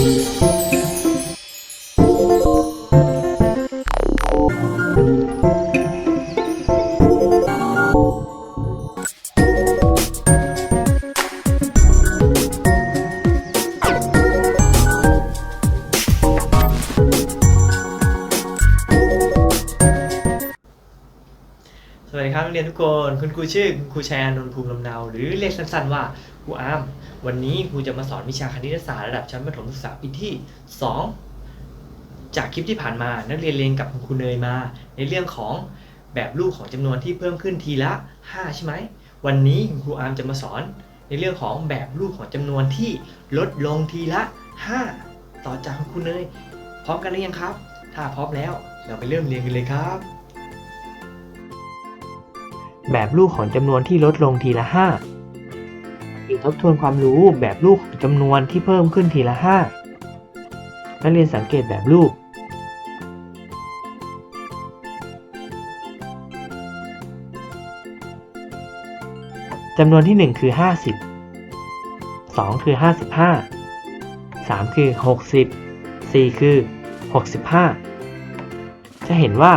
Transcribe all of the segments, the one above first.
สวัสดีครับนักเรียนทุกคน คุณครูชื่อคุณครูชัยอานนภูมิลำเนา หรือเรียกสั้นๆว่าครูอาร์มวันนี้ครูจะมาสอนวิชาคณิตศาสตร์ระดับชั้นประถมศึกษาปีที่ 2 จากคลิปที่ผ่านมานักเรียนเรียนกับคุณครูเนยมา ในเรื่องของแบบรูปของจำนวนที่เพิ่มขึ้นทีละ 5 ใช่ไหม วันนี้ครูอาร์มจะมาสอนในเรื่องของแบบรูปของจำนวนที่ลดลงทีละ 5 ต่อจากคุณครูเนยพร้อมกันหรือยังครับ ถ้าพร้อมแล้วเราไปเริ่มเรียนกันเลยครับ แบบลูกของจำนวนที่ลดลงทีละ 5 ทบทวนความรู้แบบลูกจำนวนที่เพิ่มขึ้นทีละ 5 นักเรียนสังเกตแบบรูปจำนวนที่ 1 คือ 50 2 คือ 55 3 คือ 60 4 คือ 65 จะเห็นว่า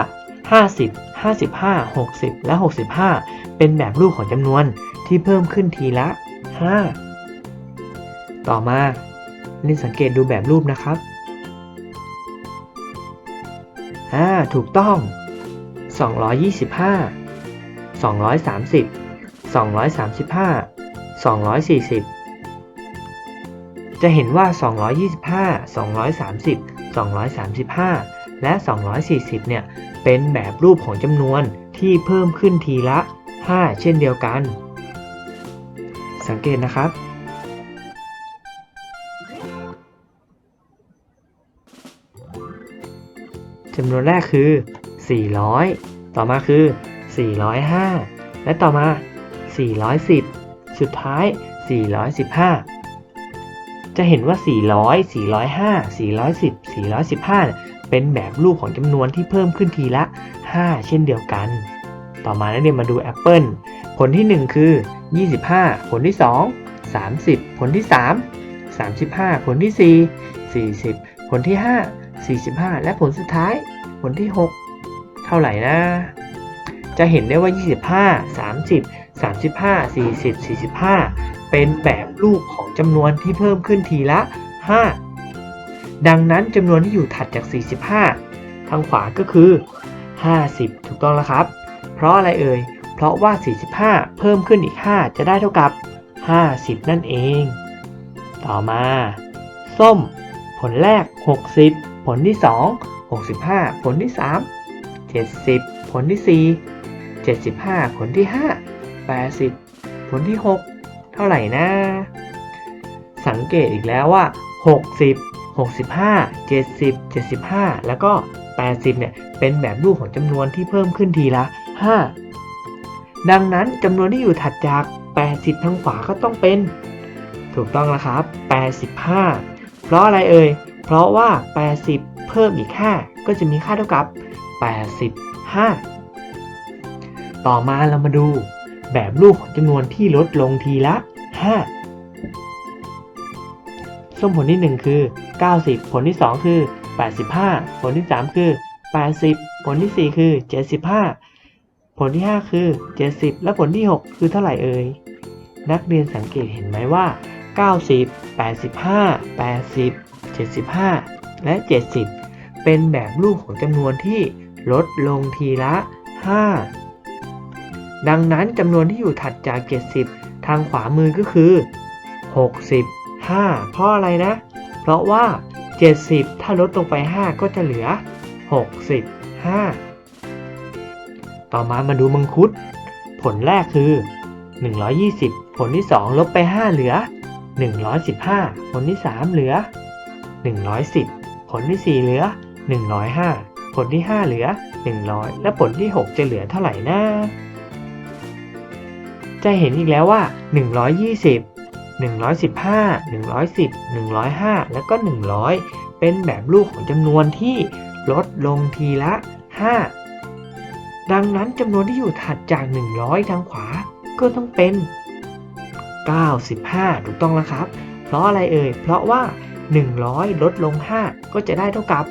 50 55 60 และ 65 เป็นแบบรูปของจำนวนที่เพิ่มขึ้นทีละ 5ต่อมาเล่นสังเกตดูแบบรูปนะครับอ่าถูกต้อง 225 230 235 240 จะเห็นว่า 225 230 235 และ 240 เนี่ย เป็นแบบรูปของจำนวนที่เพิ่มขึ้นทีละ 5 เช่นเดียวกัน สังเกตนะครับ จำนวนแรกคือ 400 ต่อมาคือ 405 และต่อมา 410 สุดท้าย 415 จะเห็นว่า 400 405 410 415 เป็นแบบรูปของจำนวนที่เพิ่มขึ้นทีละ 5 เช่นเดียวกัน ต่อมานักเรียนมาดูแอปเปิลผลที่ 1 คือ 25 ผลที่ 2 30 ผลที่ 3 35 ผลที่ 4 40 ผลที่ 5 45 และผลสุดท้าย ผลที่ 6 เท่าไหร่นะ จะเห็นได้ว่า 25 30 35 40 45 เป็นแบบรูปของจำนวนที่เพิ่มขึ้นทีละ 5 ดังนั้นจำนวนที่อยู่ถัดจาก 45 ทางขวาก็คือ 50 ถูกต้องแล้วครับ ราะอะไรเอ่ย เพราะว่า 45 เพิ่มขึ้นอีก 5 จะได้เท่ากับ 50 นั่นเอง ต่อมา ส้ม ผลแรก 60 ผลที่ 2 65 ผลที่ 3 70 ผลที่ 4 75 ผลที่ 5 80 ผลที่ 6 เท่าไหร่นะ สังเกตอีกแล้วว่า 60 65 70 75 แล้วก็ 80 เนี่ย เป็นแบบรูปของจำนวนที่เพิ่มขึ้นทีละ 5 ดังนั้นจำนวนที่อยู่ถัดจาก 80 ทางขวาก็ต้องเป็น ถูกต้องแล้วครับ 85 เพราะอะไรเอ่ย เพราะว่า 80 เพิ่มอีก 5 ก็จะมีค่าเท่ากับ 85 ต่อมาเรามาดู แบบรูปของจำนวนที่ลดลงทีละ 5 ส้มผลที่ 1 คือ 90 ผลที่ 2 คือ 85 ผลที่ 3 คือ 80 ผลที่ 4 คือ 75 ผลที่ 5 คือ 70 และผลที่ 6 คือเท่าไหร่เอ่ย นักเรียนสังเกตเห็นไหมว่า 90 85 80 75 และ 70 เป็นแบบรูปของจำนวนที่ลดลงทีละ 5 ดังนั้นจำนวนที่อยู่ถัดจาก 70 ทางขวามือก็คือ 65 เพราะอะไรนะ เพราะว่า 70 ถ้าลดลงไป 5 ก็จะเหลือ 65 ต่อมามาดูมังคุด ผลแรกคือ 120 ผลที่ 2 ลบไป 5 เหลือ 115 ผลที่ 3 เหลือ 110 ผลที่ 4 เหลือ 105 ผลที่ 5 เหลือ 100 และผลที่ 6 จะเหลือเท่าไหร่นะจะเห็นอีกแล้วว่า 120 115 110 105 แล้วก็ 100 เป็นแบบรูปของจำนวนที่ลดลงทีละ 5 ดังนั้นจำนวนที่อยู่ถัดจาก 100 ทางขวา ก็ต้องเป็น 95 ถูกต้องแล้วครับ เพราะอะไรเอ่ย เพราะว่า 100 ลดลง 5 ก็จะได้เท่ากับ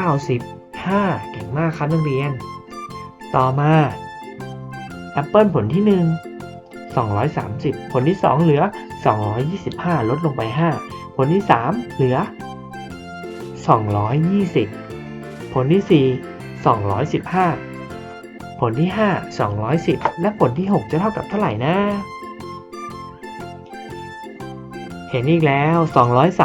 95 เก่งมากครับนักเรียน ต่อมาแอปเปิลผลที่ 1 230 ผลที่ 2 เหลือ 225 ลดลงไป 5 ผลที่ 3 เหลือ 220 ผลที่ 4 215 ผลที่ 5 210 และผลที่ 6 จะเท่ากับเท่าไหร่นะ เห็นอีกแล้ว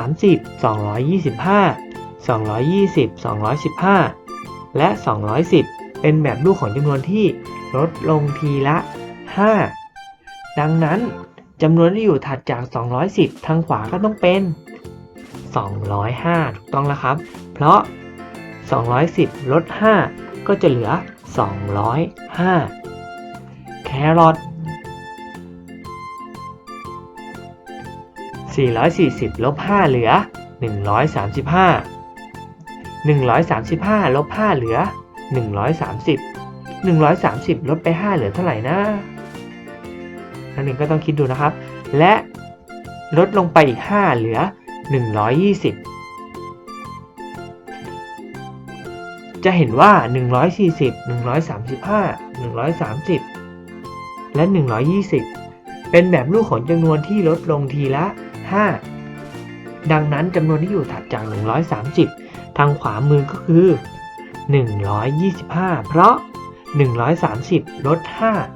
230 225 220 215 และ 210 เป็นแบบลูกของจำนวนที่ลดลงทีละ 5 ดังนั้นจำนวนที่อยู่ถัดจาก 210 ทางขวาก็ต้องเป็น 205 ถูกต้องแล้วครับ เพราะ 210 ลด 5 ก็จะเหลือ 205 แครอท440 ลบ 5 เหลือ 135 135 ลบ 5 เหลือ 130 130ลดไป 5 เหลือเท่าไหร่นะนั่นเองก็ต้องคิดดูนะครับ และลดลงไปอีก 5 เหลือ 120 จะเห็นว่า 140 135 130 และ 120 เป็นแบบลูกของจำนวนที่ลดลงทีละ 5 ดังนั้นจำนวนที่อยู่ถัดจาก 130 ทางขวามือก็คือ 125 เพราะ 130 ลด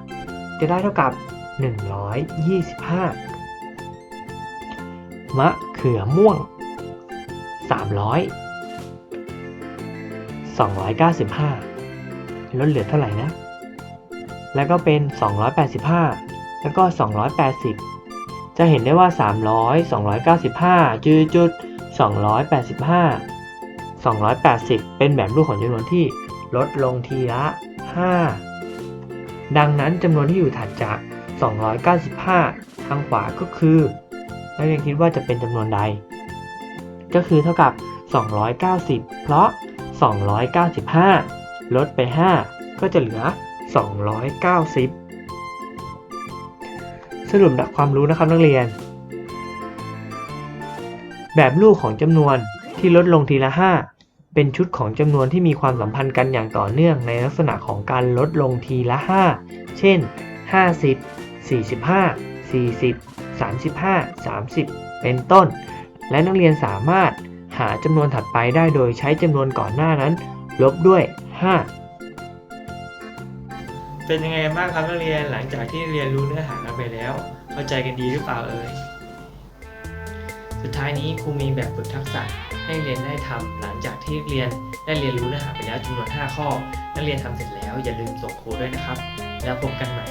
5 จะได้เท่ากับ 125 มะเขือม่วง 300 295 ลดเหลือเท่าไหร่นะ แล้วก็เป็น 285 แล้วก็ 280 จะเห็นได้ว่า 300 295จุดจุด285 280 เป็นแบบรูปของจำนวนที่ลดลงทีละ 5 ดังนั้นจำนวนที่อยู่ถัดจาก 295 ทางขวาก็คือนักเรียนคิดว่าจะเป็นจำนวนใด ก็คือเท่ากับ 290 เพราะ 295 ลดไป 5 ก็จะเหลือ 290 สรุปความรู้นะครับนักเรียน แบบลูกของจำนวนที่ลดลงทีละ 5 เป็นชุดของจำนวนที่มีความสัมพันธ์กันอย่างต่อเนื่องในลักษณะของการลดลงทีละ 5 เช่น 50 45 40 35 30 เป็นต้น และนักเรียนสามารถ หาจำนวนถัดไปได้โดยใช้จำนวนก่อนหน้านั้น ลบด้วย 5 เป็นยังไงบ้างครับนักเรียนหลังจากที่เรียนรู้เนื้อหากันไปแล้ว เข้าใจกันดีหรือเปล่าเอ่ยสุดท้ายนี้ครูมีแบบฝึกทักษะให้เรียนได้ทำหลังจากที่เรียนได้เรียนรู้เนื้อหาไปแล้วจำนวน 5 ข้อ นักเรียนทำเสร็จแล้วอย่าลืมส่งครูด้วยนะครับ แล้วพบกันใหม่